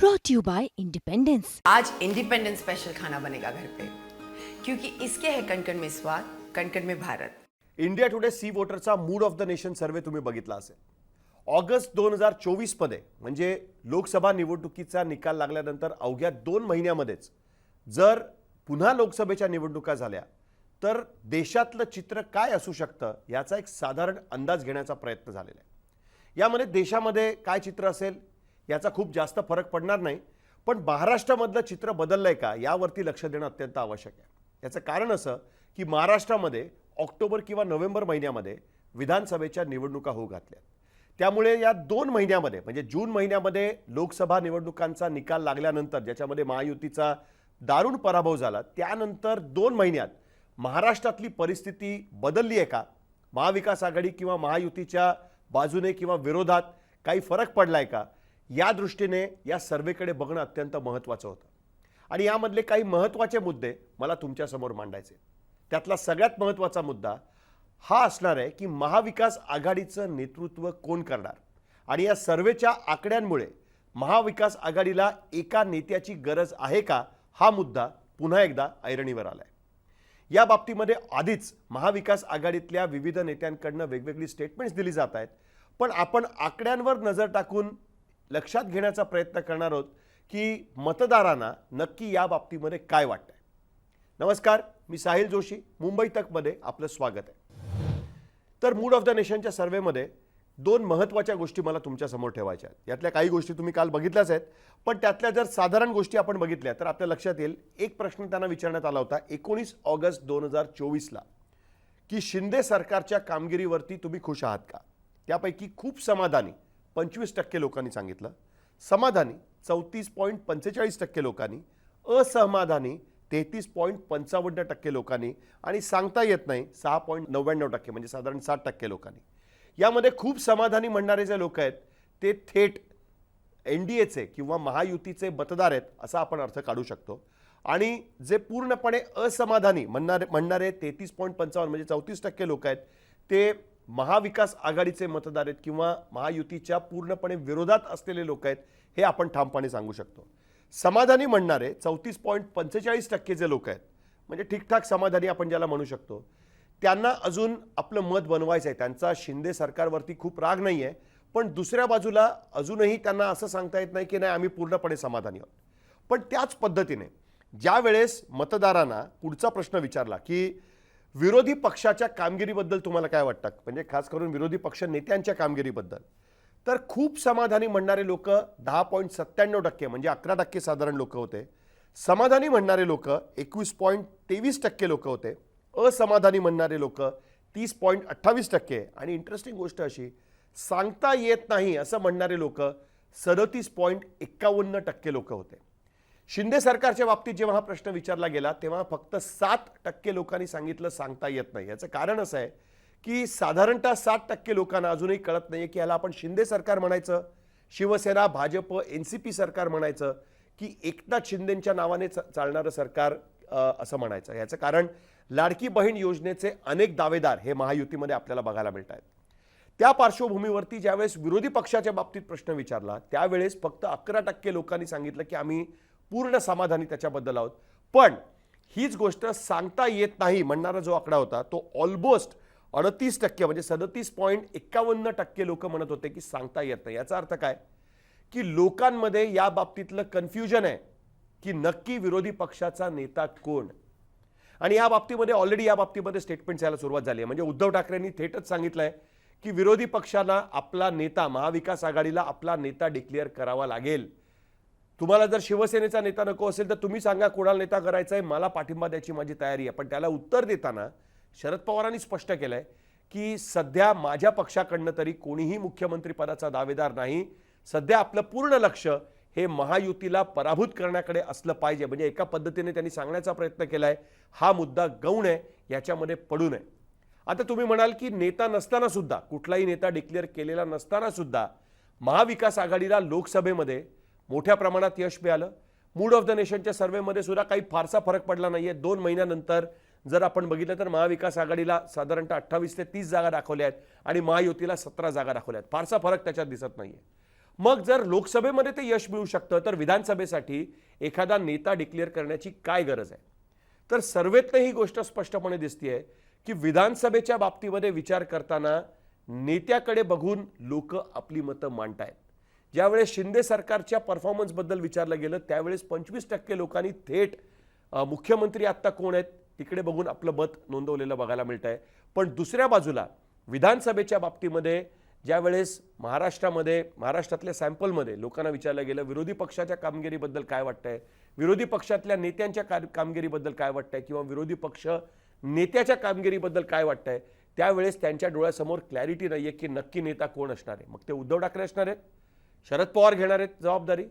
brought to you by Independence. आज independence special खाना बनेगा घर पे क्योंकि इसके है कणकण में स्वाद कणकण में Bharat. India today C वोटरचा mood of the nation survey तुम्ही बघितला असेल. ऑगस्ट दोन हजार चोवीसमध्ये म्हणजे लोकसभा निवडणुकीचा निकाल लागल्यानंतर अवघ्या दोन महिन्यामध्येच जर पुन्हा लोकसभेच्या निवडणुका झाल्या तर देशातलं चित्र काय असू शकतं याचा एक साधारण अंदाज घेण्याचा प्रयत्न झालेला आहे. यामध्ये देशामध्ये काय चित्र असेल? याचा खूप जास्त फरक पडणार नाही. पण महाराष्ट्रामधलं चित्र बदललंय का यावरती लक्ष देणं अत्यंत आवश्यक आहे. याचं कारण असं की महाराष्ट्रामध्ये ऑक्टोबर किंवा नोव्हेंबर महिन्यामध्ये विधानसभेच्या निवडणुका होऊ घातल्या त्यामुळे या दोन महिन्यामध्ये म्हणजे जून महिन्यामध्ये लोकसभा निवडणुकांचा निकाल लागल्यानंतर ज्याच्यामध्ये महायुतीचा दारुण पराभव झाला त्यानंतर दोन महिन्यात महाराष्ट्रातली परिस्थिती बदलली आहे का? महाविकास आघाडी किंवा महायुतीच्या बाजूने किंवा विरोधात काही फरक पडलाय का? या दृष्टीने या सर्वेकडे बघणं अत्यंत महत्त्वाचं होतं. आणि यामधले काही महत्त्वाचे मुद्दे मला तुमच्यासमोर मांडायचे. त्यातला सगळ्यात महत्त्वाचा मुद्दा हा असणार आहे की महाविकास आघाडीचं नेतृत्व कोण करणार? आणि या सर्वेच्या आकड्यांमुळे महाविकास आघाडीला एका नेत्याची गरज आहे का? हा मुद्दा पुन्हा एकदा ऐरणीवर आला आहे या बाबतीमध्ये आधीच महाविकास आघाडीतल्या विविध नेत्यांकडनं वेगवेगळी स्टेटमेंट्स दिली जात आहेत. पण आपण आकड्यांवर नजर टाकून लक्षात घेण्याचा प्रयत्न करणार आहोत की मतदारांना नक्की या बाबतीमध्ये काय वाटतंय. नमस्कार मी साहिल जोशी मुंबई तकमध्ये आपलं स्वागत आहे. तर मूड ऑफ द नेशनच्या सर्वेमध्ये दोन महत्त्वाच्या गोष्टी मला तुमच्यासमोर ठेवायच्या आहेत. यातल्या काही गोष्टी तुम्ही काल बघितल्याच आहेत पण त्यातल्या जर साधारण गोष्टी आपण बघितल्या तर आपल्या लक्षात येईल एक प्रश्न त्यांना विचारण्यात आला होता एकोणीस ऑगस्ट दोन हजार चोवीसला की शिंदे सरकारच्या कामगिरीवरती तुम्ही खुश आहात का? त्यापैकी खूप समाधानी पंचवीस टक्के लोकांनी सांगितलं. समाधानी चौतीस पॉईंट पंचेचाळीस टक्के लोकांनी असमाधानी तेहतीस पॉईंट पंचावन्न टक्के लोकांनी आणि सांगता येत नाही सहा पॉईंट नव्याण्णव टक्के म्हणजे साधारण साठ टक्के लोकांनी. यामध्ये खूप समाधानी म्हणणारे जे लोक आहेत ते थेट एन डी एचे किंवा महायुतीचे मतदार आहेत असा आपण अर्थ काढू शकतो. आणि जे पूर्णपणे असमाधानी म्हणणारे म्हणणारे तेहतीस पॉईंट पंचावन्न म्हणजे चौतीस टक्के लोक आहेत ते महाविकास आघाडीचे मतदार आहेत किंवा महायुतीच्या पूर्णपणे विरोधात असलेले लोक आहेत हे आपण ठामपणे सांगू शकतो. समाधानी म्हणणारे चौतीस पॉईंट पंचेचाळीस टक्के जे लोक आहेत म्हणजे ठीकठाक समाधानी आपण ज्याला म्हणू शकतो त्यांना अजून आपलं मत बनवायचं आहे त्यांचा शिंदे सरकारवरती खूप राग नाही आहे पण दुसऱ्या बाजूला अजूनही त्यांना असं सांगता येत नाही की नाही आम्ही पूर्णपणे समाधानी आहोत. पण त्याच पद्धतीने ज्या वेळेस मतदारांना पुढचा प्रश्न विचारला की विरोधी पक्षाच्या कामगिरीबद्दल तुम्हाला काय वाटतं? म्हणजे खास करून विरोधी पक्ष नेत्यांच्या कामगिरीबद्दल. तर खूप समाधानी म्हणणारे लोक दहा पॉईंट सत्त्याण्णव टक्के म्हणजे अकरा टक्के साधारण लोक होते. समाधानी म्हणणारे लोक एकवीस पॉईंट तेवीस टक्के लोक होते. असमाधानी म्हणणारे लोक तीस पॉईंट अठ्ठावीस टक्के. आणि इंटरेस्टिंग गोष्ट अशी सांगता येत नाही असं म्हणणारे लोक सदतीस पॉईंट एक्कावन्न टक्के लोक होते. शिंदे सरकारच्या बाबतीत जेव्हा हा प्रश्न विचारला गेला तेव्हा फक्त सात टक्के लोकांनी सांगितलं सांगता येत नाही. याचं कारण असं आहे की साधारणतः सात टक्के लोकांना अजूनही कळत नाही की ह्याला आपण शिंदे सरकार म्हणायचं Shivsena Bhajap N C P सरकार म्हणायचं की एकनाथ शिंदेंच्या नावाने चालणारं सरकार असं म्हणायचं. याचं कारण लाडकी बहीण योजनेचे अनेक दावेदार हे महायुतीमध्ये आपल्याला बघायला मिळत आहेत. त्या पार्श्वभूमीवरती ज्यावेळेस विरोधी पक्षाच्या बाबतीत प्रश्न विचारला त्यावेळेस फक्त अकरा टक्के लोकांनी सांगितलं की आम्ही पूर्ण समाधानी त्याच्याबद्दल आहोत. पण हीच गोष्ट सांगता येत नाही म्हणणारा जो आकडा होता तो ऑलमोस्ट अडतीस टक्के म्हणजे सदतीस पॉईंट एक्कावन्न टक्के लोक म्हणत होते की सांगता येत नाही. याचा अर्थ काय? की लोकांमध्ये या बाबतीतलं कन्फ्युजन आहे की नक्की विरोधी पक्षाचा नेता कोण? आणि या बाबतीमध्ये ऑलरेडी या बाबतीमध्ये स्टेटमेंट यायला सुरुवात झाली आहे. म्हणजे उद्धव ठाकरेंनी थेटच सांगितलं आहे की विरोधी पक्षाला आपला नेता महाविकास आघाडीला आपला नेता डिक्लेअर करावा लागेल. तुम्हाला जर शिवसेनेचा नेता नको असेल तर तुम्ही सांगा कोणाला नेता करायचा आहे. मला पाठिंबा द्यायची माझी तयारी आहे. पण त्याला उत्तर देताना शरद पवारांनी स्पष्ट केलं आहे की सध्या माझ्या पक्षाकडनं तरी कोणीही मुख्यमंत्रीपदाचा दावेदार नाही. सध्या आपलं पूर्ण लक्ष हे महायुतीला पराभूत करण्याकडे असलं पाहिजे. म्हणजे एका पद्धतीने त्यांनी सांगण्याचा प्रयत्न केला आहे हा मुद्दा गौण आहे. याच्यामध्ये पडू नये. आता तुम्ही म्हणाल की नेता नसताना सुद्धा कुठलाही नेता डिक्लेअर केलेला नसताना सुद्धा महाविकास आघाडीला लोकसभेमध्ये मोठ्या प्रमाणात यश मिळालं. मूड ऑफ द नेशनच्या सर्व्हेमध्ये सुद्धा काही फारसा फरक पडला नाहीये. दोन महिन्यानंतर जर आपण बघितलं तर महाविकास आघाडीला साधारणतः अठ्ठावीस ते तीस जागा दाखवल्या आहेत आणि महायुतीला सतरा जागा दाखवल्या आहेत. फारसा फरक त्याच्यात दिसत नाहीये. मग जर लोकसभेमध्ये ते यश मिळू शकतं तर विधानसभेसाठी एखादा नेता डिक्लेअर करण्याची काय गरज आहे? तर सर्वेतनं ही गोष्ट स्पष्टपणे दिसतीये की विधानसभेच्या बाबतीमध्ये विचार करताना नेत्याकडे बघून लोक आपली मतं मांडतायत. ज्यावेळेस शिंदे सरकारच्या परफॉर्मन्सबद्दल विचारलं गेलं त्यावेळेस पंचवीस टक्के लोकांनी थेट मुख्यमंत्री आत्ता कोण आहेत तिकडे बघून आपलं मत नोंदवलेलं बघायला मिळत आहे पण दुसऱ्या बाजूला विधानसभेच्या बाबतीमध्ये ज्यावेळेस महाराष्ट्रामध्ये महाराष्ट्रातल्या सॅम्पलमध्ये लोकांना विचारलं गेलं विरोधी पक्षाच्या कामगिरीबद्दल काय वाटतंय? विरोधी पक्षातल्या नेत्यांच्या का कामगिरीबद्दल काय वाटतंय? किंवा विरोधी पक्ष नेत्याच्या कामगिरीबद्दल काय वाटतंय? त्यावेळेस त्यांच्या डोळ्यासमोर क्लॅरिटी नाही आहे की नक्की नेता कोण असणार आहे. मग ते उद्धव ठाकरे असणार आहेत? शरद पवार घेणार आहेत जबाबदारी?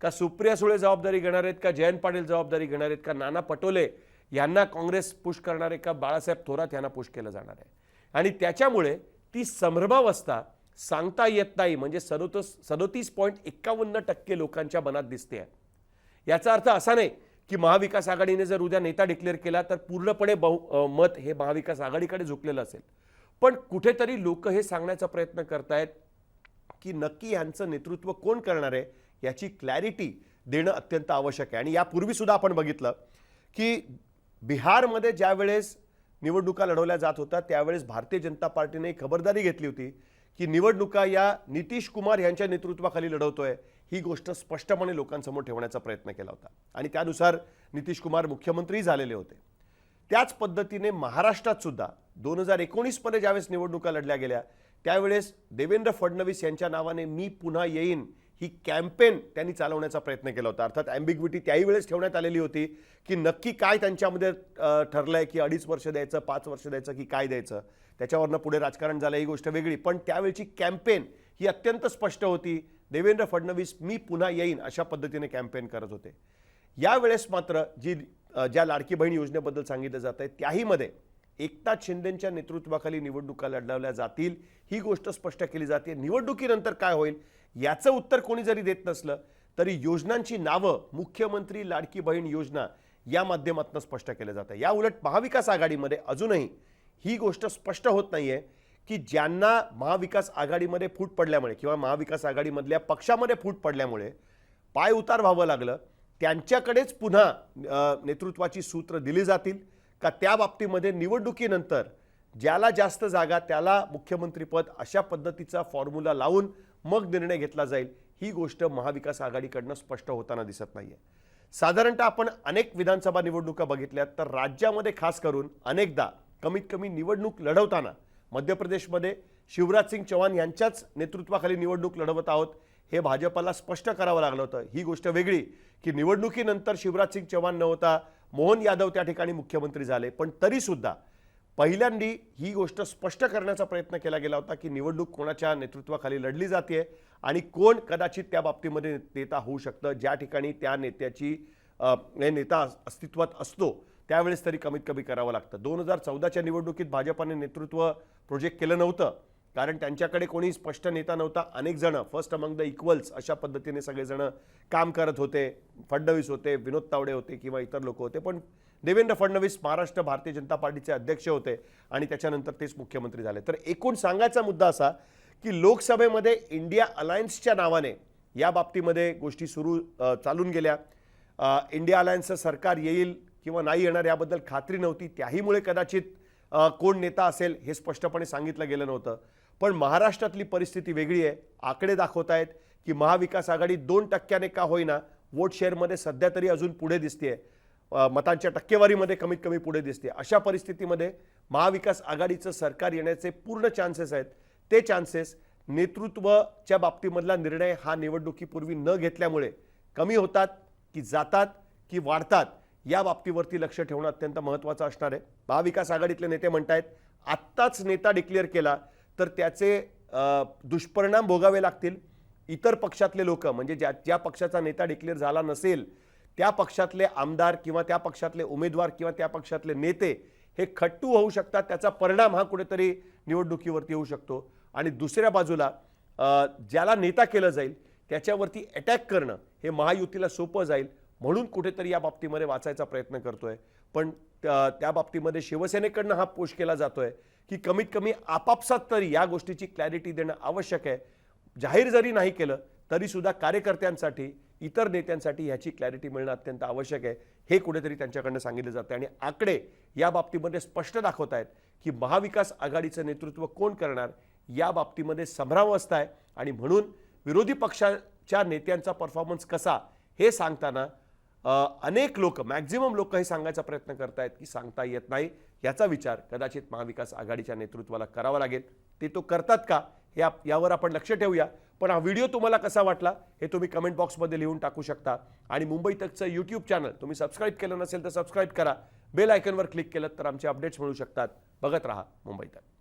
का सुप्रिया सुळे जबाबदारी घेणार आहेत? का जयंत पाटील जबाबदारी घेणार आहेत? का नाना पटोले यांना काँग्रेस पुश करणार आहे? का बाळासाहेब थोरात यांना पुश केलं जाणार आहे? आणि त्याच्यामुळे ती संभ्रमावस्था सांगता येत नाही. म्हणजे सदोतीस सदोतीस पॉईंट एक्कावन्न टक्के लोकांच्या मनात दिसते आहे. याचा अर्थ असा नाही की महाविकास आघाडीने जर उद्या नेता डिक्लेअर केला तर पूर्णपणे बहु मत हे महाविकास आघाडीकडे झुकलेलं असेल. पण कुठेतरी लोक हे सांगण्याचा प्रयत्न करतायत. की नक्की यांचं नेतृत्व कोण करणार आहे याची क्लॅरिटी देणं अत्यंत आवश्यक आहे. आणि यापूर्वीसुद्धा आपण बघितलं की बिहारमध्ये ज्या वेळेस निवडणुका लढवल्या जात होत्या त्यावेळेस भारतीय जनता पार्टीने खबरदारी घेतली होती की निवडणुका या नितीश कुमार यांच्या नेतृत्वाखाली लढवतोय ही गोष्ट स्पष्टपणे लोकांसमोर ठेवण्याचा प्रयत्न केला होता. आणि त्यानुसार नितीश कुमार मुख्यमंत्री झालेले होते. त्याच पद्धतीने महाराष्ट्रात सुद्धा दोन हजार एकोणीसमध्ये ज्यावेळेस निवडणुका लढल्या गेल्या त्यावेळेस देवेंद्र फडणवीस यांच्या नावाने मी पुन्हा येईन ही कॅम्पेन त्यांनी चालवण्याचा प्रयत्न केला होता. अर्थात ॲम्बिग्विटी त्याही वेळेस ठेवण्यात आलेली होती की नक्की काय त्यांच्यामध्ये ठरलं आहे की अडीच वर्ष द्यायचं पाच वर्ष द्यायचं की काय द्यायचं? त्याच्यावरनं पुढे राजकारण झालं ही गोष्ट वेगळी. पण त्यावेळची कॅम्पेन ही अत्यंत स्पष्ट होती. देवेंद्र फडणवीस मी पुन्हा येईन अशा पद्धतीने कॅम्पेन करत होते. यावेळेस मात्र जी ज्या लाडकी बहीण योजनेबद्दल सांगितलं जात आहे त्याहीमध्ये एकनाथ शिंदेच्या नेतृत्वाखाली निवडणुका लढवल्या जातील ही गोष्ट स्पष्ट केली जाते. निवडणुकीनंतर काय होईल? याचं उत्तर कोणी जरी देत नसलं तरी योजनांची नावं मुख्यमंत्री लाडकी बहीण योजना या माध्यमातून स्पष्ट केलं जातं या उलट महाविकास आघाडीमध्ये अजूनही ही गोष्ट स्पष्ट होत नाही आहे की ज्यांना महाविकास आघाडीमध्ये फूट पडल्यामुळे किंवा महाविकास आघाडीमधल्या पक्षामध्ये फूट पडल्यामुळे पाय उतार व्हावं लागलं त्यांच्याकडेच पुन्हा नेतृत्वाची सूत्र दिली जातील. का त्या बाबतीमध्ये निवडणुकीनंतर ज्याला जास्त जागा त्याला मुख्यमंत्रीपद अशा पद्धतीचा फॉर्म्युला लावून मग निर्णय घेतला जाईल ही गोष्ट महाविकास आघाडीकडनं स्पष्ट होताना दिसत नाही आहे साधारणतः आपण अनेक विधानसभा निवडणुका बघितल्यात तर राज्यामध्ये खास करून अनेकदा कमीत कमी निवडणूक लढवताना मध्य प्रदेशमध्ये शिवराज सिंग चौहान यांच्याच नेतृत्वाखाली निवडणूक लढवत आहोत हे भाजपला स्पष्ट करावं लागलं होतं. ही गोष्ट वेगळी की निवडणुकीनंतर शिवराज सिंग चौहान न होता मोहन यादव त्या ठिकाणी मुख्यमंत्री झाले. पण तरीसुद्धा पहिल्यांदी ही गोष्ट स्पष्ट करण्याचा प्रयत्न केला गेला होता की निवडणूक कोणाच्या नेतृत्वाखाली लढली जाते आणि कोण कदाचित त्या बाबतीमध्ये नेता होऊ शकतं. ज्या ठिकाणी त्या नेत्याची हे नेता अस्तित्वात असतो त्यावेळेस तरी कमीत कमी करावं लागतं. दोन हजार चौदाच्या निवडणुकीत भाजपाने नेतृत्व प्रोजेक्ट केलं नव्हतं. कारण त्यांच्याकडे कोणी स्पष्ट नेता नव्हता. अनेक जण फर्स्ट अमंग द इक्वल्स अशा पद्धतीने सगळेजण काम करत होते. फडणवीस होते विनोद तावडे होते किंवा इतर लोक होते. पण देवेंद्र फडणवीस महाराष्ट्र भारतीय जनता पार्टीचे अध्यक्ष होते आणि त्याच्यानंतर तेच मुख्यमंत्री झाले. तर एकूण सांगायचा मुद्दा असा की लोकसभेमध्ये इंडिया अलायन्सच्या नावाने या बाबतीमध्ये गोष्टी सुरू चालून गेल्या. इंडिया अलायन्सचं सरकार येईल किंवा नाही येणार याबद्दल खात्री नव्हती. त्याहीमुळे कदाचित कोण नेता असेल हे स्पष्टपणे सांगितलं गेलं नव्हतं. पण महाराष्ट्रातली परिस्थिती वेगळी आहे. आकडे दाखवत आहेत की महाविकास आघाडी दोन टक्क्याने का होईना वोट शेअरमध्ये सध्या तरी अजून पुढे दिसते मतांच्या टक्केवारीमध्ये कमीत कमी पुढे दिसते अशा परिस्थितीमध्ये महाविकास आघाडीचं सरकार येण्याचे पूर्ण चान्सेस आहेत. ते चान्सेस नेतृत्वच्या बाबतीमधला निर्णय हा निवडणुकीपूर्वी न घेतल्यामुळे कमी होतात की जातात की वाढतात या बाबतीवरती लक्ष ठेवणं अत्यंत महत्त्वाचं असणार आहे. महाविकास आघाडीतले नेते म्हणतायत आत्ताच नेता डिक्लेअर केला तर त्याचे दुष्परिणाम भोगावे लागतील. इतर पक्षातले लोक म्हणजे ज्या ज्या पक्षाचा नेता डिक्लेअर झाला नसेल त्या पक्षातले आमदार किंवा त्या पक्षातले उमेदवार किंवा त्या पक्षातले नेते हे खट्टू होऊ शकतात. त्याचा परिणाम हा कुठेतरी निवडणुकीवरती होऊ शकतो. आणि दुसऱ्या बाजूला ज्याला नेता केलं जाईल त्याच्यावरती अटॅक करणं हे महायुतीला सोपं जाईल म्हणून कुठेतरी या बाबतीमध्ये वाचायचा प्रयत्न करतोय. पण त्या त्या बाबतीमध्ये शिवसेनेकडनं हा पोष केला जातोय. की कमीत कमी आपापसात तरी या गोष्टीची क्लॅरिटी देणं आवश्यक आहे. जाहीर जरी नाही केलं तरीसुद्धा कार्यकर्त्यांसाठी इतर नेत्यांसाठी ह्याची क्लॅरिटी मिळणं अत्यंत आवश्यक आहे. हे कुठेतरी त्यांच्याकडनं सांगितलं जातं आणि आकडे या बाबतीमध्ये स्पष्ट दाखवत आहेत की महाविकास आघाडीचं नेतृत्व कोण करणार या बाबतीमध्ये संभ्रमावस्था आहे. आणि म्हणून विरोधी पक्षाच्या नेत्यांचा परफॉर्मन्स कसा हे सांगताना अनेक लोक मॅक्झिमम लोक हे सांगायचा प्रयत्न करतायत की सांगता येत नाही. याचा विचार कदाचित महाविकास आघाडीच्या नेतृत्वाला करावा लागेल. ते तो करतात का हे आप- यावर आपण लक्ष ठेवूया. पण हा व्हिडिओ तुम्हाला कसा वाटला हे तुम्ही कमेंट बॉक्समध्ये लिहून टाकू शकता. आणि मुंबई तकचं यूट्यूब चॅनल तुम्ही सबस्क्राईब केलं नसेल तर सबस्क्राईब करा. बेल आयकनवर क्लिक केलं तर आमचे अपडेट्स मिळू शकतात. बघत राहा मुंबई तक.